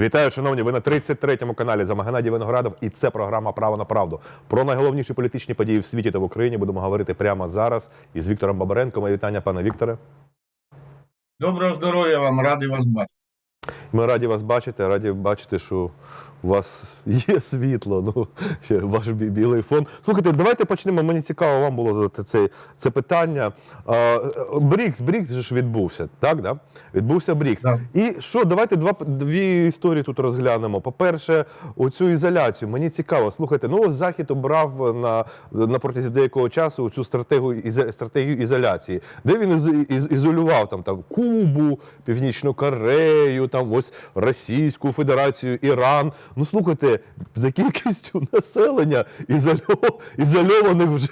Вітаю, шановні. Ви на 33-му каналі за Маганаді Виноградов, і це програма Право на правду. Про найголовніші політичні події в світі та в Україні будемо говорити прямо зараз із Віктором Бабаренком. Моє вітання, пане Вікторе. Доброго здоров'я вам, радий вас бачити. Ми раді вас бачити, раді бачити, що у вас є світло. Ну ще ваш бі- білий фон. Слухайте, давайте почнемо. Мені цікаво вам було задати це, це питання. Брікс, Брікс же ж відбувся, так? Да? Відбувся Брікс. Так. І що, давайте два дві історії тут розглянемо. По-перше, оцю ізоляцію. Мені цікаво. Слухайте, ну ось Захід обрав на, на протязі деякого часу цю стратегію, ізо- стратегію ізоляції, де він із, із, ізолював там, там Кубу, Північну Корею, там ось Російську Федерацію, Іран. Ну слухайте, за кількістю населення ізольо, ізольованих вже,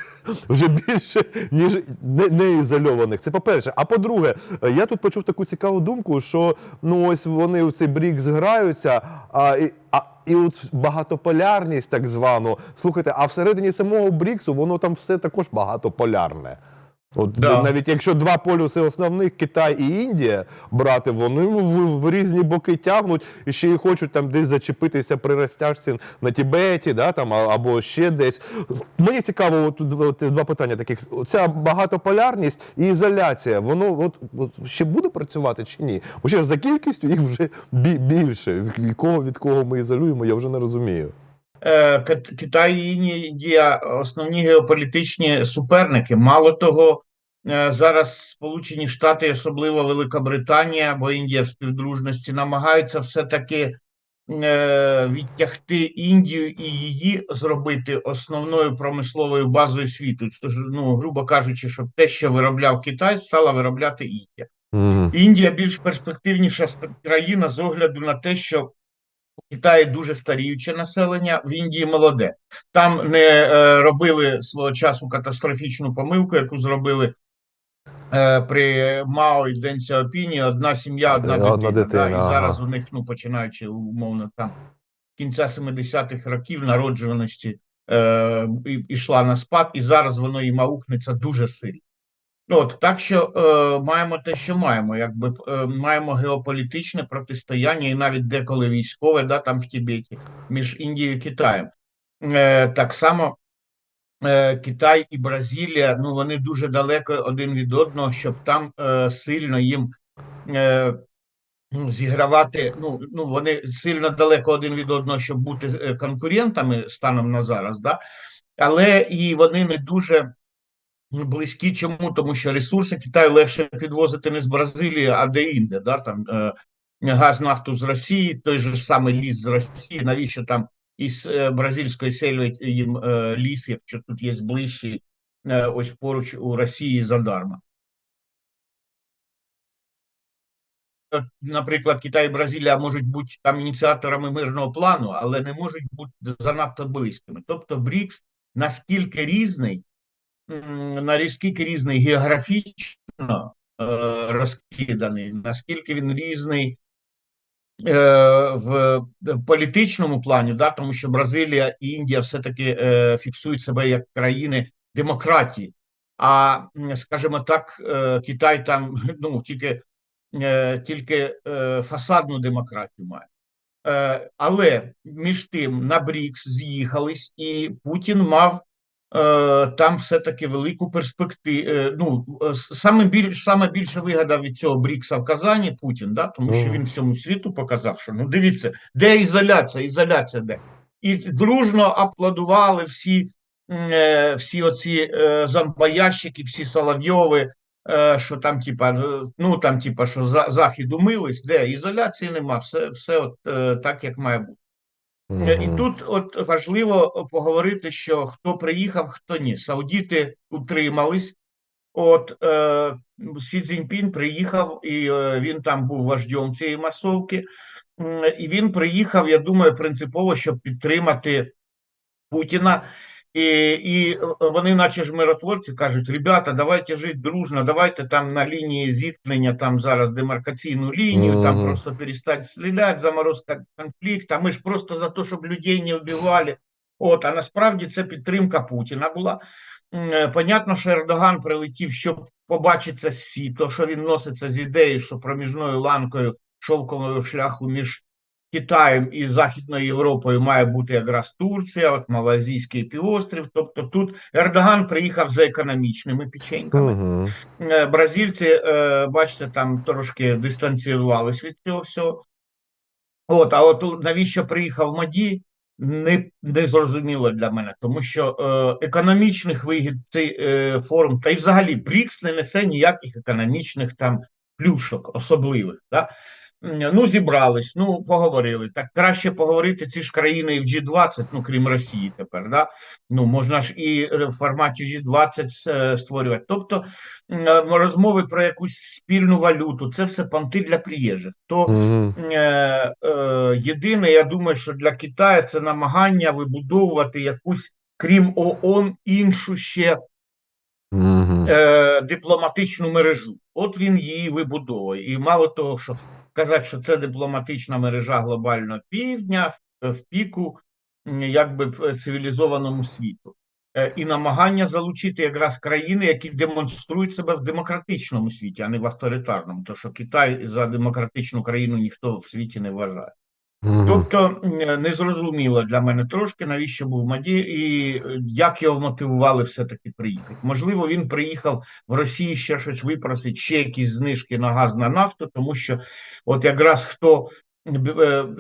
вже більше, ніж не, не ізольованих. Це по-перше. А по-друге, я тут почув таку цікаву думку, що ну ось вони у цей брік зграються, а, і, а, і от багатополярність, так звану. Слухайте, а всередині самого Бріксу воно там все також багатополярне. От Да. навіть якщо два полюси основних Китай і Індія брати, вони в, в різні боки тягнуть і ще й хочуть там десь зачепитися при розтяжці на Тібеті, да, там, або ще десь. Мені цікаво, от, от, два питання таких: ця багатополярність і ізоляція, воно от, от ще буде працювати чи ні? Ж за кількістю їх вже бі- більше. Від кого від кого ми ізолюємо, я вже не розумію. Е, Китай і Індія основні геополітичні суперники. Мало того, зараз Сполучені Штати, особливо Велика бо Індія в співдружності, намагаються все-таки е, відтягти Індію і її зробити основною промисловою базою світу. Тож, Ну, грубо кажучи, щоб те, що виробляв Китай, стала виробляти Індія. Угу. Індія більш перспективніша країна з огляду на те, що у Китаї дуже старіюче населення, в Індії молоде. Там не е, робили свого часу катастрофічну помилку, яку зробили е, при Мао і Ден Сяопіні. Одна сім'я, одна Е, дитина. дитина, да, і ага. зараз у них, ну починаючи умовно там кінця 70-х років народжуваності е, ішла на спад, і зараз воно і маукнеться дуже сильно. Ну, От так що е, маємо те, що маємо, якби е, маємо геополітичне протистояння і навіть деколи військове, да, там в Тібеті, між Індією і Китаєм. Е, так само е, Китай і Бразилія, ну вони дуже далеко один від одного, щоб там е, сильно їм е, зігравати. Ну, ну вони сильно далеко один від одного, щоб бути е, конкурентами станом на зараз, да? але і вони не дуже близькі. Чому? Тому що ресурси Китаю легше підвозити не з Бразилії, а де-інде. Да? Там е, газ нафту з Росії, той же самий ліс з Росії. Навіщо там із е, бразильської селі їм е, ліс, якщо тут є ближчий, ось поруч у Росії задарма. Наприклад, Китай і Бразилія можуть бути там ініціаторами мирного плану, але не можуть бути занадто близькими. Тобто БРІКС наскільки різний, наскільки різний географічно е, розкиданий, наскільки він різний в політичному плані, да, тому що Бразилія і Індія все-таки е, фіксують себе як країни демократії. А, скажімо так, е, Китай там ну, тільки, е, тільки е, фасадну демократію має. Е, але між тим на БРІКС з'їхались, і Путін мав е, там все-таки велику перспективу. Ну, е, саме більш саме більше вигадав від цього Брікса в Казані Путін, да, тому що він всьому світу показав, що ну дивіться, де ізоляція, ізоляція де. І дружно аплодували всі, е, всі оці е, зомбоящики, всі Соловйови, е, що там, типа, е, ну там, типа, що за, захід умились, де ізоляції нема, все, все от, е, так, як має бути. Е, І тут от важливо поговорити, що хто приїхав, хто ні. Саудіти утримались. От е, Сі Цзіньпін приїхав, і е, він там був вождем цієї масовки. е, І він приїхав, я думаю, принципово, щоб підтримати Путіна. І, і вони, наче ж миротворці, кажуть: ребята, давайте жити дружно, давайте там на лінії зіткнення, там зараз демаркаційну лінію, там просто перестать стріляти, заморозка конфлікт. А ми ж просто за те, щоб людей не вбивали. От, а насправді це підтримка Путіна була. Е, Понятно, що Ердоган прилетів, щоб побачитися з Сі, то що він носиться з ідеєю, що проміжною ланкою шовкового шляху між Китаєм і Західною Європою має бути якраз Турція, от Малазійський півострів. Тобто тут Ердоган приїхав за економічними печеньками. Е, Бразильці, е, бачите, там трошки дистанціювались від цього всього. От, а от навіщо приїхав Маді, не, не зрозуміло для мене, тому що е, економічних вигід цей е, форум, та й взагалі БРІКС не несе ніяких економічних там плюшок особливих. Да? Ну, зібрались, ну, поговорили. Так краще поговорити ці ж країни в G20, ну, крім Росії тепер, да? Ну, можна ж і е, в форматі G20 е, створювати. Тобто е, розмови про якусь спільну валюту, це все понти для приїжджих. То Угу. е, е, єдине, я думаю, що для Китаю це намагання вибудовувати якусь, крім ООН, іншу ще Угу. е, дипломатичну мережу. От він її вибудовує. І мало того, що казати, що це дипломатична мережа глобального півдня в, піку, якби цивілізованому світу. Е, І намагання залучити якраз країни, які демонструють себе в демократичному світі, а не в авторитарному, тому що Китай за демократичну країну ніхто в світі не вважає. Тобто незрозуміло для мене трошки, навіщо був Маді і е, як його мотивували все-таки приїхати. Можливо, він приїхав в Росії ще щось випросить, ще якісь знижки на газ на нафту, тому що от якраз хто, е,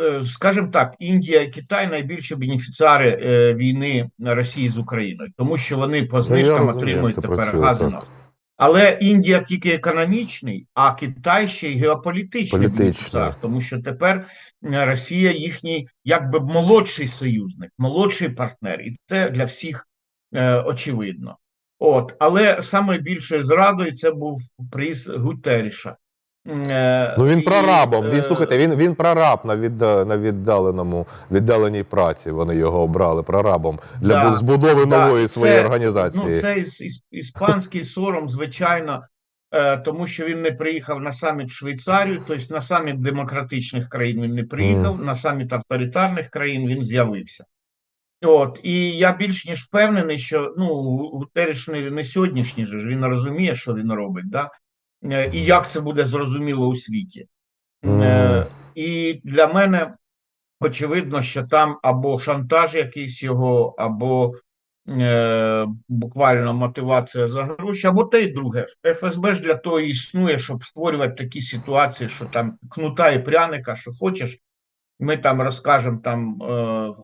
е, скажімо так, Індія і Китай найбільші бенефіціари е, війни Росії з Україною, тому що вони по знижкам отримують тепер працює газ і так. нафту. Але Індія тільки економічний, а Китай ще й геополітичний Політичний. бенефіціар, тому що тепер Росія їхній якби молодший союзник, молодший партнер, і це для всіх е, очевидно. От, але саме більшою зрадою це був приз Гутеріша. Е, Ну він і, прорабом. Він е, слухайте, він він прораб на відда, на віддаленому віддаленій праці. Вони його обрали прорабом для Да, збудови да, нової і своєї організації. Ну, це іс, іс, іспанський сором, звичайно, е, тому що він не приїхав на саміт Швейцарію, тобто на саміт демократичних країн він не приїхав, на саміт авторитарних країн він з'явився. От, і я більш ніж впевнений, що ну, Гутеріш не, не сьогоднішній же, ж, він розуміє, що він робить, да? Е, і як це буде зрозуміло у світі. Е, І для мене очевидно, що там або шантаж якийсь його, або е, буквально мотивація за гроші, або те й друге. ФСБ ж для того і існує, щоб створювати такі ситуації, що там кнута і пряника, що хочеш. Ми там розкажемо там е,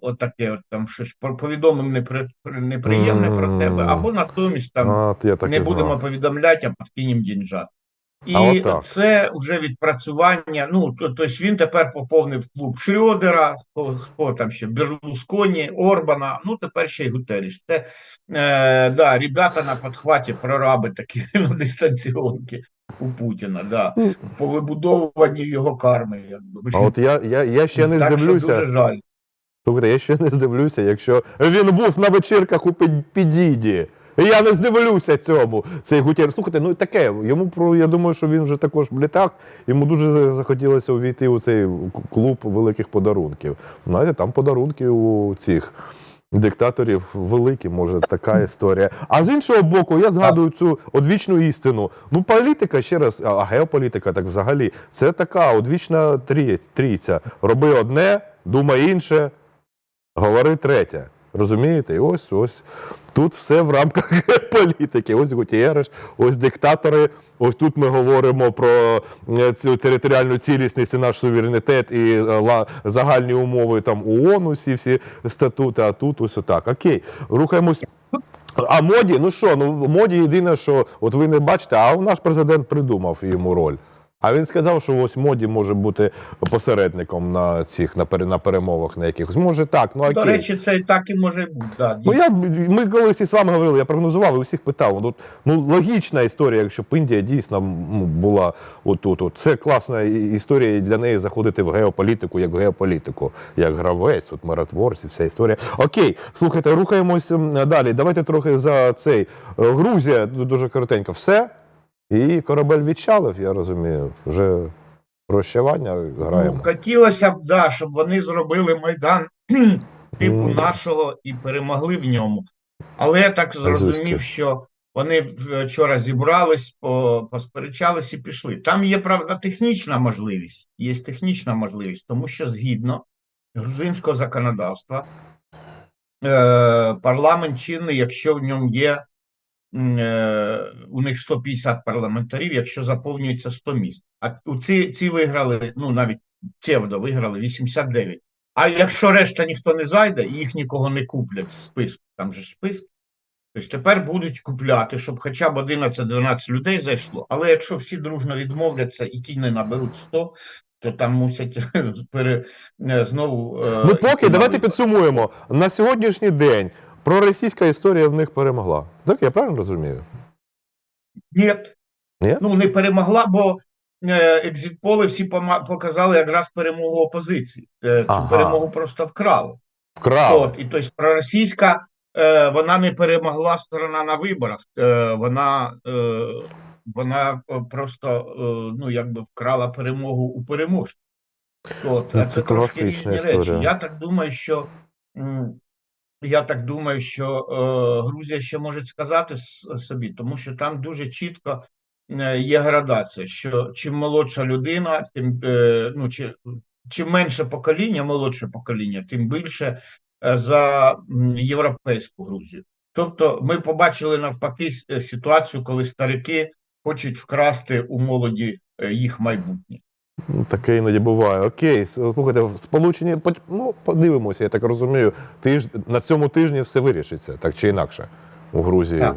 отаке, от там щось по- повідомимо непри, неприємне про тебе, або натомість там От я так не і будемо знав. повідомляти, а подкинемо дінжат. І А це вже відпрацювання. Ну то, тобто він тепер поповнив клуб Шрьодера, хто, хто там ще Берлусконі, Орбана. Ну тепер ще й Гутеріш. Це е, да, ребята на підхваті, прораби такі ну, дистанціонки у Путіна. Да, по вибудовуванню його карми. Якби. А от я, я, я ще не так, що здивлюся. дуже жаль. Слухайте, я ще не здивлюся, якщо він був на вечірках у Під- Підіді. І Я не здивлюся цьому. Цей Гутєр. Слухайте, ну таке. Йому про я думаю, що він вже також в літах. Йому дуже захотілося увійти у цей клуб великих подарунків. Знаєте, там подарунки у цих диктаторів великі, може, така історія. А з іншого боку, я згадую цю одвічну істину. Ну, політика ще раз, а геополітика, так взагалі, це така одвічна трійця. Роби одне, думай інше, говори третє. Розумієте? І ось ось тут все в рамках політики. Ось Гутєреш, ось диктатори. Ось тут ми говоримо про е, цю територіальну цілісність і наш суверенітет і е, загальні умови там ООН, усі всі статути, а тут ось отак. Окей, рухаємось. А моді, ну що, ну моді єдине, що от ви не бачите, а наш президент придумав йому роль. А він сказав, що ось моді може бути посередником на цих на, пере- на перемовах на якихось. Може так, ну окей. До речі, це так і може бути. Да, Ну я ми колись із вами говорили, я прогнозував і усіх питав. Ну, ну логічна історія, якщо б Індія дійсно була отут. От. Це класна історія і для неї заходити в геополітику, як в геополітику, як гравець, от миротворці, вся історія. Окей, слухайте, рухаємось далі. Давайте трохи за цей Е, Грузія дуже коротенько. Все. І корабель відчалив, я розумію. Вже прощавання граємо. Ну, хотілося б, да, щоб вони зробили майдан типу нашого і перемогли в ньому. Але я так зрозумів, що Вони вчора зібрались, посперечались і пішли. Там є, правда, технічна можливість. Є технічна можливість, тому що згідно грузинського законодавства, е, парламент чинний, якщо в ньому є у них 150 парламентарів, якщо заповнюється 100 місць. А у ці, ці виграли, ну навіть псевдо виграли 89. А якщо решта ніхто не зайде, їх нікого не куплять з списку, там же список. Тобто тепер будуть купляти, щоб хоча б 11-12 людей зайшло. Але якщо всі дружно відмовляться і ті не наберуть 100, то там мусять пере, е, знову. е, Ну поки давайте підсумуємо. На сьогоднішній день проросійська історія в них перемогла. Так, я правильно розумію? Ні. Ні? Ну, не перемогла, бо е, екзитполи всі показали якраз перемогу опозиції. Е, Цю Ага. перемогу просто вкрали. Вкрали. От, і тобто проросійська, е, вона не перемогла сторона на виборах. Вона, вона просто ну, якби вкрала перемогу у переможців. От, це це трошки різні речі. Я так думаю, що. Я так думаю, що е, Грузія ще може сказати собі, тому що там дуже чітко е, є градація, що чим молодша людина, тим е, ну чи чим менше покоління, молодше покоління, тим більше е, за європейську Грузію. Тобто, ми побачили навпаки ситуацію, коли старики хочуть вкрасти у молоді їх майбутнє. Таке іноді буває. Окей, слухайте, в Сполучені, по- ну, подивимося, я так розумію, тиж, на цьому тижні все вирішиться, так чи інакше. У Грузії. Так.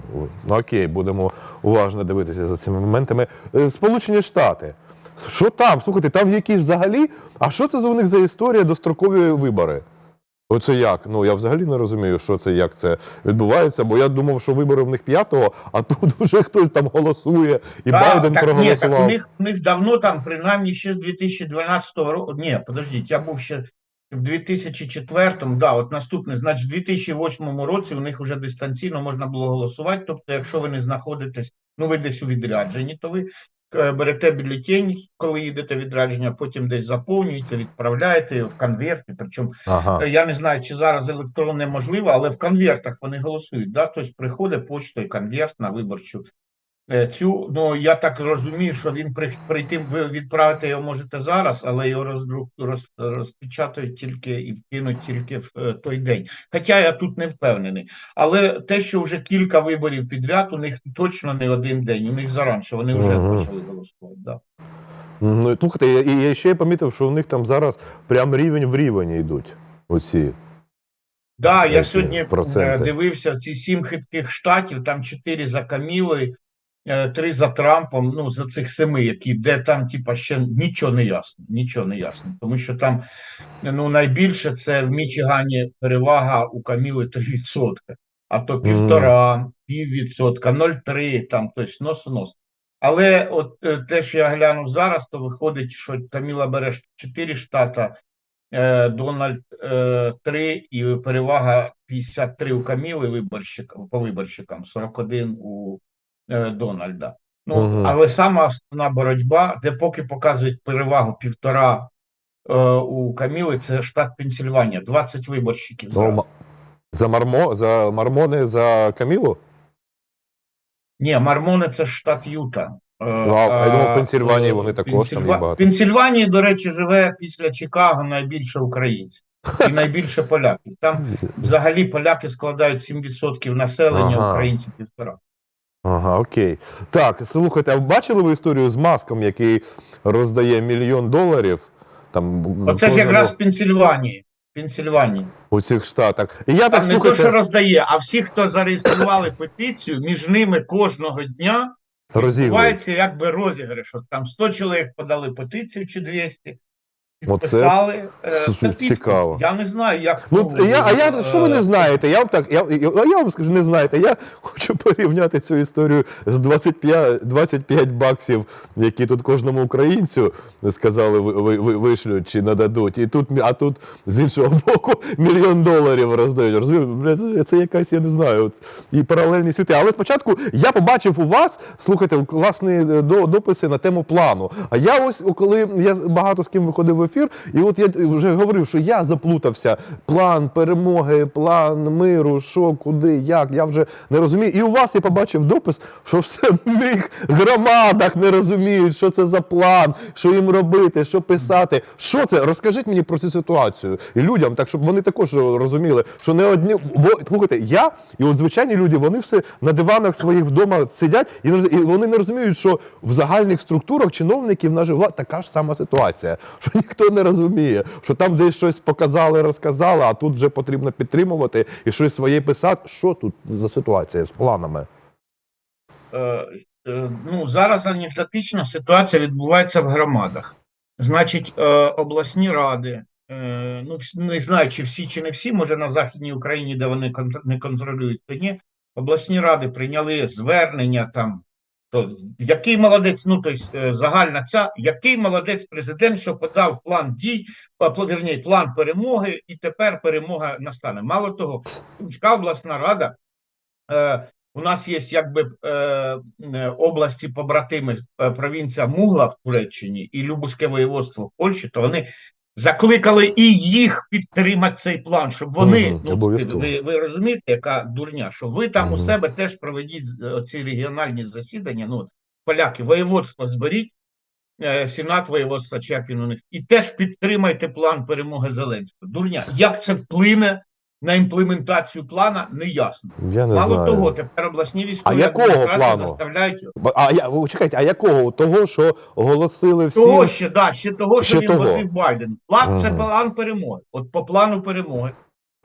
Ну, окей, будемо уважно дивитися за цими моментами. Е, Сполучені Штати. Що там? Слухайте, там якісь взагалі. А що це за у них за історія дострокові вибори? Оце як? Ну я взагалі не розумію, що це як це відбувається, бо я думав, що вибори в них п'ятого, а тут вже хтось там голосує, і Та, Байден так, проголосував. Ні, так у них, у них давно там, принаймні ще з 2012 року. Ні, подождіть, я був ще в 2004-му, да, от наступне, значить, в 2008 році у них вже дистанційно можна було голосувати. Тобто, якщо ви не знаходитесь, ну ви десь у відрядженні, то ви берете бюлетень, коли їдете відрядження, потім десь заповнюєте, відправляєте в конверті. Причому Ага. Е, Я не знаю, чи зараз електронне можливо, але в конвертах вони голосують. Да? Тобто приходить почтою конверт на виборчу е, цю. Ну я так розумію, що він при, прийти ви відправити його можете зараз, але його роздрук роз, розпечатають тільки і вкинуть тільки в е, той день. Хоча я тут не впевнений. Але те, що вже кілька виборів підряд, у них точно не один день. У них заранше вони вже Мгм. почали голосувати. Да. Ну, і слухайте, я- я ще помітив, що у них там зараз прям рівень в рівень йдуть. Оці. Да, я сьогодні проценти? е, дивився ці сім хитких штатів, там чотири за Камілою, е, три за Трампом, ну за цих семи, які де там, типа, ще нічого не ясно. Нічого не ясно. Тому що там ну найбільше це в Мічигані перевага у Каміли 3%, а то півтора, піввідсотка, 0,3, там тобто нос в нос. Але от е, те, що я глянув зараз, то виходить, що Каміла бере 4 штата, е, Дональд е, 3 і перевага 53 у Каміли виборщик, по виборщикам, 41 у е, Дональда. Ну, Мгм. але сама основна боротьба, де поки показують перевагу півтора е, у Каміли, це штат Пенсільванія, 20 виборщиків. Ну, за, мармо, за Мармони за Камілу? Ні, Мармони це штат Юта. Е, Ну, а я думав, в Пенсільванії е, вони також там є багато. В Пенсільванії, до речі, живе після Чикаго найбільше українців і найбільше поляків. Там взагалі поляки складають 7% населення, Ага. українці півтора. Ага, окей. Так, слухайте, а бачили ви історію з маском, який роздає мільйон доларів? Там, Оце ж кожному якраз в Пенсільванії. Пенсільванії. у цих штатах. І я Там так не то, слухайте, що роздає, а всі, хто зареєстрували петицію, між ними кожного дня розігрують. відбувається якби розіграш. От там 100 чоловік подали петицію чи 200, Оце підписали. е, цікаво. Я не знаю, як. Ну, я, а я, е, що ви не знаєте? Я вам так, я, я, я вам скажу, не знаєте. Я хочу порівняти цю історію з 25, 25 баксів, які тут кожному українцю сказали, ви, ви, ви, вишлють чи нададуть. І тут, а тут з іншого боку мільйон доларів роздають. Розумієте? Це, якась, я не знаю, і паралельні світи. Але спочатку я побачив у вас, слухайте, класні е, дописи на тему плану. А я ось, коли я багато з ким виходив в ефір, ефір. І от я вже говорив, що я заплутався. План перемоги, план миру, що, куди, як. Я вже не розумію. І у вас я побачив допис, що в самих громадах не розуміють, що це за план, що їм робити, що писати. Що це? Розкажіть мені про цю ситуацію і людям, так щоб вони також розуміли, що не одні. Бо слухайте, я і от звичайні люди, вони все на диванах своїх вдома сидять, і, вони не розуміють, що в загальних структурах чиновників влад така ж сама ситуація, що ніхто не розуміє, що там десь щось показали, розказали, а тут вже потрібно підтримувати і щось своє писати. Що тут за ситуація з планами? Е, е, ну, зараз анекдотична ситуація відбувається в громадах. Значить, е, обласні ради, ну, не знаю, чи всі, чи не всі, може на Західній Україні, де вони не контролюють, то ні. Обласні ради прийняли звернення там. То, який молодець, ну тобто загальна ця, який молодець президент, що подав план дій, вірні, план перемоги, і тепер перемога настане. Мало того, Сумська обласна рада е, у нас є якби е, е, області побратими е, провінція Мугла в Туреччині і Любузьке воєводство в Польщі, то вони закликали і їх підтримати цей план, щоб вони угу, ну, ви, ви розумієте, яка дурня, що ви там у себе теж проведіть оці ці регіональні засідання. Ну, поляки, воєводство зберіть. е, Сенат воєводства, чи у них, і теж підтримайте план перемоги Зеленського. Дурня, як це вплине на імплементацію плана, не ясно. Я не Мало знаю. того, тепер обласні військові А якого плану? заставляють А я чекайте, а якого? Того, що оголосили всі. того ще, да, ще того, що Ще він того. Байден. План це план перемоги. От по плану перемоги.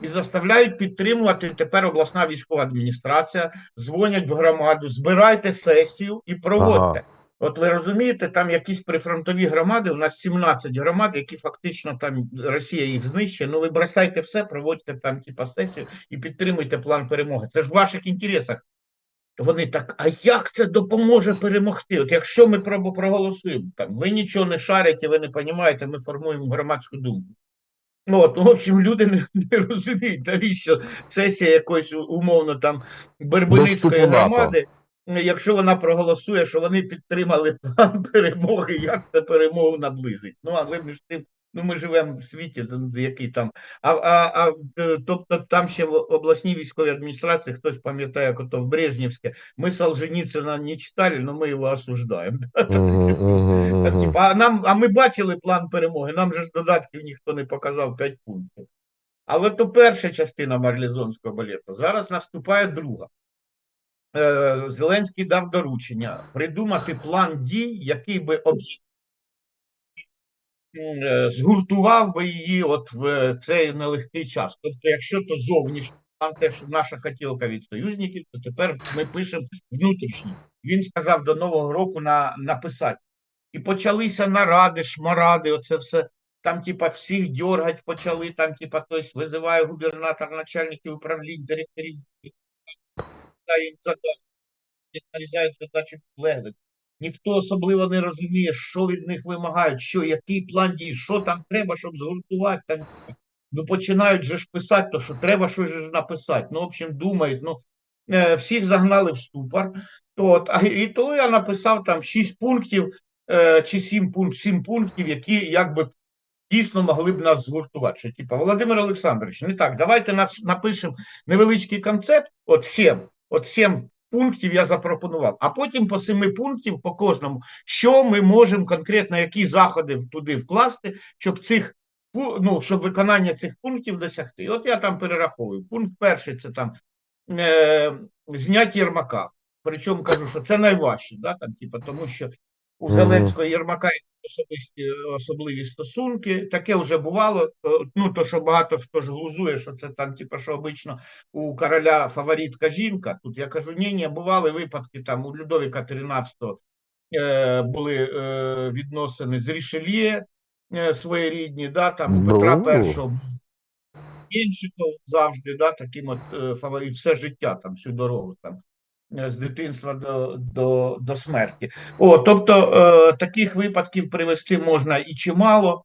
І заставляють підтримувати тепер обласна військова адміністрація, дзвонять в громаду, збирайте сесію і проводьте. Ага. От ви розумієте, там якісь прифронтові громади, у нас 17 громад, які фактично там Росія їх знищує. Ну ви бросайте все, проводьте там типа сесію і підтримуйте план перемоги. Це ж в ваших інтересах. Вони так, а як це допоможе перемогти? От якщо ми пробу проголосуємо, там ви нічого не шарите, ви не розумієте, ми формуємо громадську думку. Ну, от, в общем, люди не, не розуміють, навіщо сесія якоїсь умовно там НАТО. громади, якщо вона проголосує, що вони підтримали план перемоги, як це перемогу наблизить? Ну, але між тим, ну ми живемо в світі, ну, який там. А, а, а е, тобто там ще в обласній військовій адміністрації хтось пам'ятає, як ото в Брежнівське, ми Солженіцина не читали, але ми його осуждаємо. А нам, а ми бачили план перемоги. Нам же ж додатків ніхто не показав 5 пунктів. Але то перша частина марлізонського балету. Зараз наступає друга. Е, Зеленський дав доручення придумати план дій, який би об'єднав, е, згуртував би її от в цей нелегкий час. Тобто, якщо то зовнішній план, теж наша хотілка від союзників, то тепер ми пишемо внутрішній. Він сказав до Нового року на, написати. І почалися наради, шмаради, оце все. Там, типа, всіх дьоргать почали, там, типа, хтось визиває губернатор, начальників управлінь, директорів, їм задачі, нарізають задачі підлеглих. Ніхто особливо не розуміє, що від них вимагають, що, який план дій, що там треба, щоб згуртувати. Там, ну, починають же ж писати, то що треба щось ж написати. Ну, в общем, думають, ну, е, всіх загнали в ступор. От, а і то я написав там 6 пунктів е, чи 7, пункт, 7 пунктів, які якби дійсно могли б нас згуртувати. Що, типа, Володимир Олександрович, не так, давайте нас напишемо невеличкий концепт, от 7, от 7 пунктів я запропонував, а потім по 7 пунктів по кожному, що ми можемо конкретно, які заходи туди вкласти, щоб цих ну, щоб виконання цих пунктів досягти. От я там перераховую. Пункт перший це там е, зняття Єрмака. Причому кажу, що це найважче, да, там, типу, тому що у. Зеленського Єрмака особисті особливі стосунки. Таке вже бувало. Е, Ну то що багато хто ж глузує, що це там, типу, що обично у короля фаворитка жінка. Тут я кажу, ні, ні, бували випадки там у Людовіка 13 е, були е, відносини з Рішельє е, своєрідні, да, там у Петра Ну. І Меншиков завжди, да, таким от е, фаворит все життя, там, всю дорогу там. Е, З дитинства до, до, до смерті. О, тобто е, таких випадків привести можна і чимало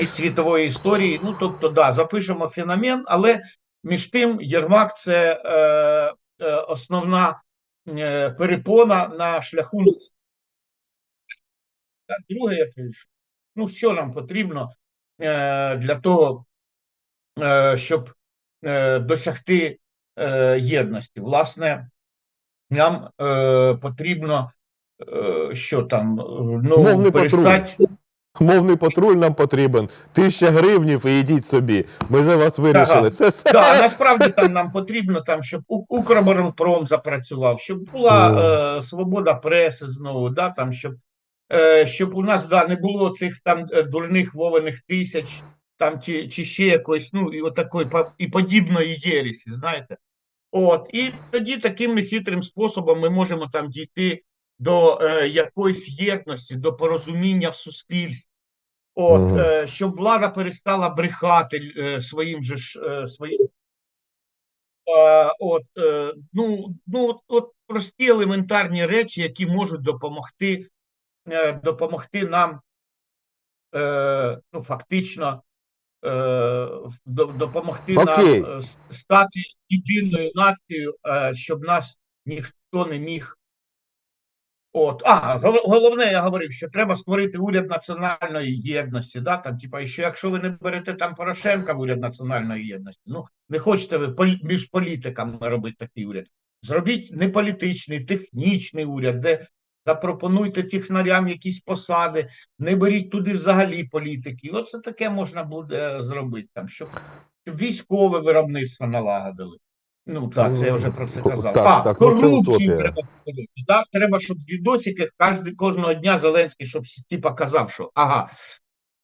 із світової історії. Ну, тобто, да, запишемо феномен, але між тим Єрмак це е, е, основна е, перепона на шляху. Друге, я що Ну, що нам потрібно е, для того, е, щоб е, досягти е, єдності? Власне, нам е, потрібно, е, що там, е, ну, Мовний перестать. Мовний патруль нам потрібен. Тисяча гривнів і йдіть собі. Ми за вас вирішили. Ага. Це все. Да, насправді там нам потрібно, там, щоб Укроборонпром запрацював, щоб була е, свобода преси знову, да, там, щоб, е, щоб у нас да, не було цих там е, дурних вовених тисяч, там, чи, чи ще якось, ну, і, отакої, і подібної єресі, знаєте. От, і тоді таким нехитрим способом ми можемо там дійти до е, якоїсь єдності, до порозуміння в суспільстві. От, е, щоб влада перестала брехати е, своїм же ж е, своїм. Е, от, е, ну, ну, от, от прості елементарні речі, які можуть допомогти, е, допомогти нам е, ну, фактично е, допомогти Окей. нам е, стати єдиною нацією, е, щоб нас ніхто не міг. От, а головне, я говорив, що треба створити уряд національної єдності. Да? Там, типа, що якщо ви не берете там Порошенка в уряд національної єдності, ну не хочете ви між політиками робити такий уряд. Зробіть не політичний, технічний уряд, де запропонуйте технарям якісь посади, не беріть туди взагалі політики. Оце таке можна буде е, зробити, там, щоб, щоб військове виробництво налагодили. Ну так, це я вже про це Ну, казав. так, а, так, ну, це корупцію треба. Так, треба, щоб в відосиках кожного дня Зеленський, щоб типа казав, що ага,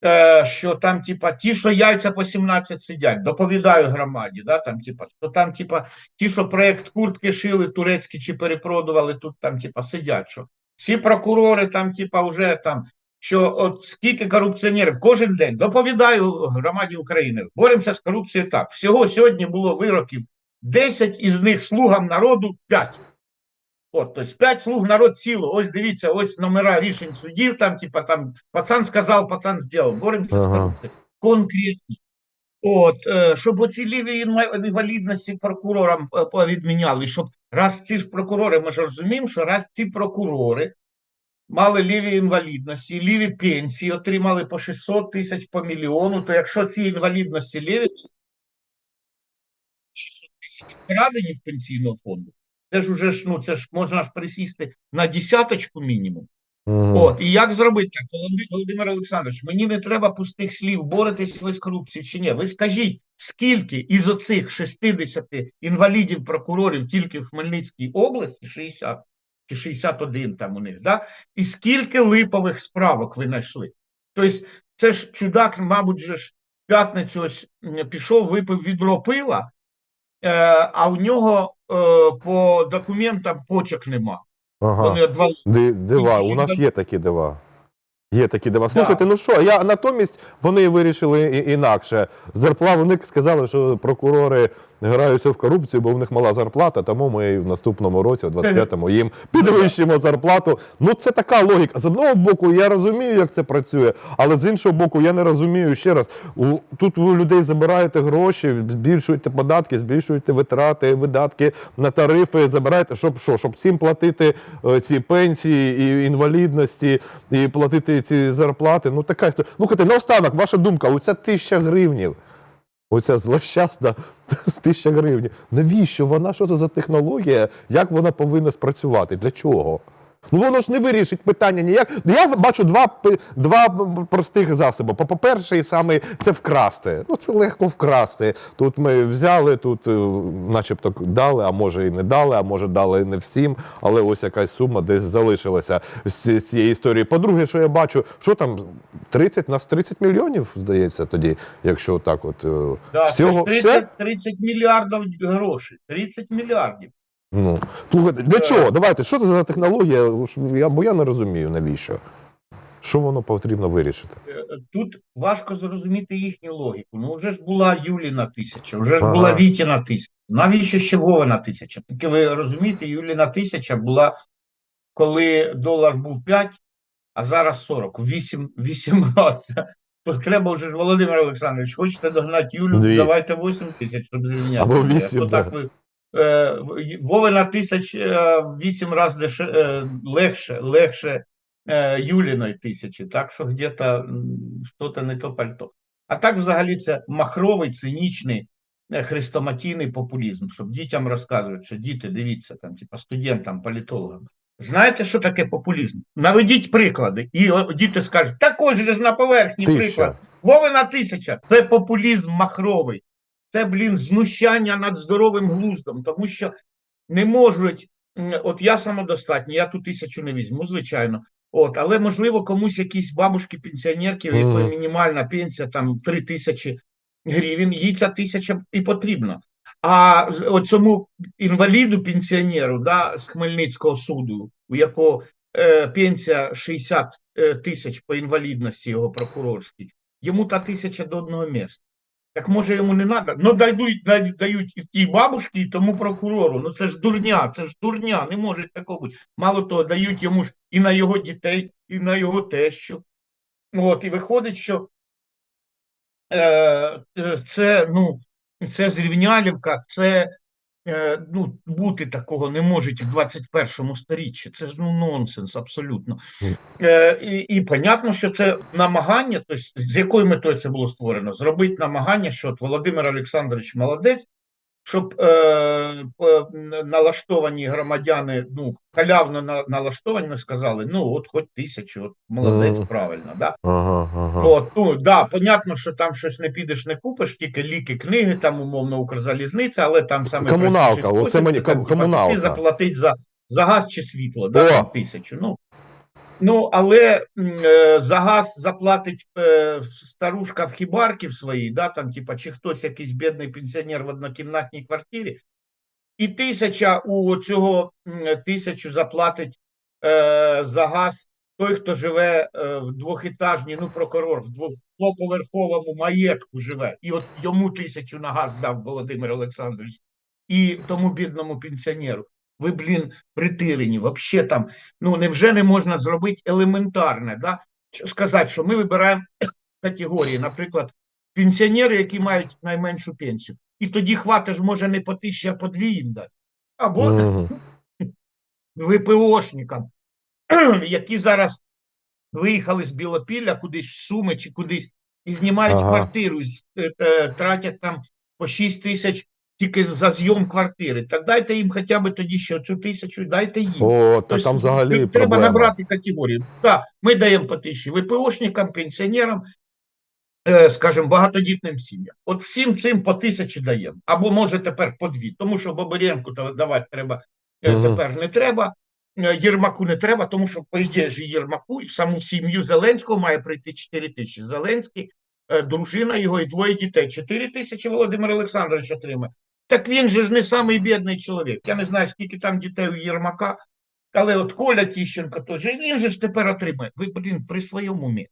е, що там, типа, ті, що яйця по 17 сидять, доповідаю громаді, да, там, типа, що там, типа, ті, що проект куртки шили турецькі чи перепродували, тут там, типа, сидять. що Всі прокурори там, типа, вже там. Що от скільки корупціонерів кожен день доповідаю громаді України, боремося з корупцією так. Всього сьогодні було вироків 10 із них слугам народу 5. От, тобто 5 слуг народ ціло. Ось дивіться, ось номера рішень судів, там, типа там пацан сказав, пацан зробив. Боремося з корупцією. Конкретно. От, е, щоб оці ліві інвалідності прокурорам е, повідміняли, щоб раз ці ж прокурори, ми ж розуміємо, що раз ці прокурори мали ліві інвалідності, ліві пенсії, отримали по 600 тисяч по мільйону, то якщо ці інвалідності ліві 600 тисяч вкрадені в пенсійного фонду, це ж уже ж, ну, це ж можна ж присісти на десяточку мінімум. Мгм. От, і як зробити так, Володимир- Володимир Олександрович, мені не треба пустих слів, боретесь ви з корупцією чи ні. Ви скажіть, скільки із оцих 60 інвалідів прокурорів тільки в Хмельницькій області, 60 чи 61 там у них, да? і скільки липових справок ви знайшли? Тобто, це ж чудак, мабуть, же ж в п'ятницю ось пішов, випив відро пива, е, а у нього е, по документам почок нема. Ага. Ди- Дива, у нас є такі дива. Є такі дива. Слухайте, ну що, я натомість вони вирішили інакше. Зарпла вони сказали, що прокурори граються в корупцію, бо в них мала зарплата, тому ми в наступному році, в 25-му, їм підвищимо зарплату. Ну це така логіка. З одного боку, я розумію, як це працює, але з іншого боку, я не розумію ще раз. У, тут ви у людей забираєте гроші, збільшуєте податки, збільшуєте витрати, видатки на тарифи, забираєте, щоб що, щоб всім платити е, ці пенсії і інвалідності, і платити ці зарплати. Ну така історія. Слухайте, наостанок, ваша думка, оця тисяча гривнів. Оця злощасна тисяча гривень. Навіщо вона? Що це за технологія? Як вона повинна спрацювати? Для чого? Ну воно ж не вирішить питання ніяк. Ну, Я бачу два, два простих засоби. По- По-перше, і саме це вкрасти. Ну це легко вкрасти. Тут ми взяли, тут е, начебто дали, а може і не дали, а може дали не всім, але ось якась сума десь залишилася з цієї історії. По-друге, що я бачу, що там 30, нас 30 мільйонів, здається, тоді, якщо так от е, Да, всього це ж все. 30, 30 мільярдів грошей. 30 мільярдів. Ну, слухайте, для чого? Давайте, що це за технологія? Я, бо я не розумію, навіщо. Що воно потрібно вирішити? Е, Тут важко зрозуміти їхню логіку. Ну, вже ж була Юліна тисяча, вже ж Ага. була Вітіна тисяча. Навіщо ще Вовина тисяча? Тільки ви розумієте, Юліна тисяча була, коли долар був 5, а зараз 40. 8, 8 разів. То треба вже ж, Володимир Олександрович, хочете догнати Юлю, Дві. давайте 8 тисяч, щоб звільняти. Або 8, так Вовина тисяч е, в 8 разів е, легше, легше е, Юліної тисячі, так що где-то що-то не то пальто. А так взагалі це махровий, цинічний, е, хрестоматійний популізм, щоб дітям розказують, що діти, дивіться, там, типа студентам, політологам. Знаєте, що таке популізм? Наведіть приклади, і діти скажуть, так ось же на поверхні Тиша. приклад. Вовина тисяча це популізм махровий. Це, блін, знущання над здоровим глуздом, тому що не можуть. От я самодостатній, я ту тисячу не візьму, звичайно. От, але можливо комусь якісь бабушки, пенсіонерки, у якої мінімальна пенсія там 3 тисячі гривень, їй ця тисяча і потрібна. А цьому інваліду пенсіонеру да, з Хмельницького суду, у якого е, пенсія 60 е, тисяч по інвалідності його прокурорській, йому та тисяча до одного місця. Так може йому не треба? Ну дають, дають, і тій бабушці, і тому прокурору. Ну це ж дурня, це ж дурня, не може такого бути. Мало того, дають йому ж і на його дітей, і на його тещу. От, і виходить, що е, е, це, ну, це зрівнялівка, це ну, бути такого не можуть в 21 сторіччі. Це ж ну, нонсенс абсолютно. Е, і, і понятно, що це намагання, тобто, з якою метою це було створено? Зробити намагання, що от Володимир Олександрович молодець, щоб е, налаштовані громадяни, ну, халявно на, налаштовані, сказали, ну, от хоч тисячу, от молодець, правильно, да? Ага, ага. От, ну, да, понятно, що там щось не підеш, не купиш, тільки ліки, книги, там умовно Укрзалізниця, але там саме Комуналка, оце мені ком- комуналка. піти заплатити за, за газ чи світло, да, О! тисячу. Ну, ну, але е, за газ заплатить е, старушка в хібарки в своїй, да, там, типа, чи хтось якийсь бідний пенсіонер в однокімнатній квартирі, і тисяча у цього тисячу заплатить е, за газ той, хто живе е, в двохетажній, ну прокурор, в двох- двоповерховому маєтку живе, і от йому тисячу на газ дав Володимир Олександрович, і тому бідному пенсіонеру. Ви, блін, притирені, вообще там, ну невже не можна зробити елементарне, да? Сказати, що ми вибираємо категорії, наприклад, пенсіонери, які мають найменшу пенсію. І тоді хватить ж може не по тисячі, а по дві їм дати. Або Мгм. ВПОшникам, які зараз виїхали з Білопілля кудись в Суми чи кудись і знімають Ага. квартиру, е, е, тратять там по 6 тисяч тільки за зйом квартири. Так дайте їм хоча б тоді ще цю тисячу, дайте їм. О, та Тобто там взагалі треба проблема. набрати категорії. Так, ми даємо по тисячі ВПОшникам, пенсіонерам, е, скажімо, багатодітним сім'ям. От всім цим по тисячі даємо. Або може тепер по дві, тому що Бабаренку давати треба Мгм. тепер не треба. е, Єрмаку не треба, тому що, по ідеї ж, Єрмаку і саму сім'ю Зеленського має прийти 4 тисячі. Зеленський, дружина його і двоє дітей. 4 тисячі Володимир Олександрович отримає. Так він же ж не самий бідний чоловік. Я не знаю, скільки там дітей у Єрмака, але от Коля Тіщенко теж, він же ж тепер отримає. Ви, блін, при своєму умі.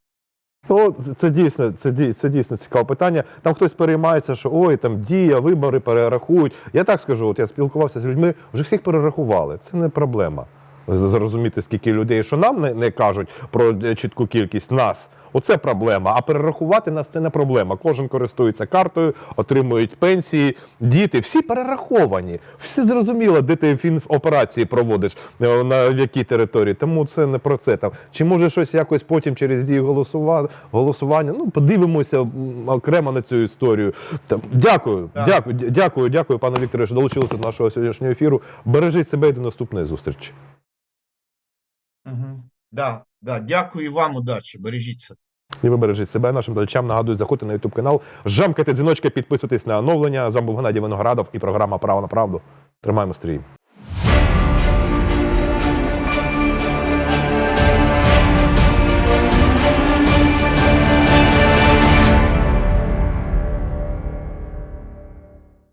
Ну, це- дійсно, це, дій- це дійсно цікаве питання. Там хтось переймається, що ой, там дія, вибори перерахують. Я так скажу, от я спілкувався з людьми, вже всіх перерахували. Це не проблема. Зрозуміти, скільки людей, що нам не, не кажуть про е, чітку кількість нас. Оце проблема. А перерахувати нас це не проблема. Кожен користується картою, отримують пенсії. Діти всі перераховані. Всі зрозуміло, де ти фіноперації проводиш е, на якій території. Тому це не про це там. Чи може щось якось потім через голосува- голосування? Ну подивимося окремо на цю історію. Там дякую, Так. дякую, дякую, дякую, пане Вікторе, що долучилися до нашого сьогоднішнього ефіру. Бережіть себе і до наступної зустрічі. Угу. Да, да. Дякую вам, удачі. Бережіться. І ви бережіть себе. Нашим глядачам нагадую, заходьте на YouTube канал, жамкайте дзвіночки, підписуйтесь на оновлення. З вами був Геннадій Виноградов і програма Право на правду. Тримаємо стрій.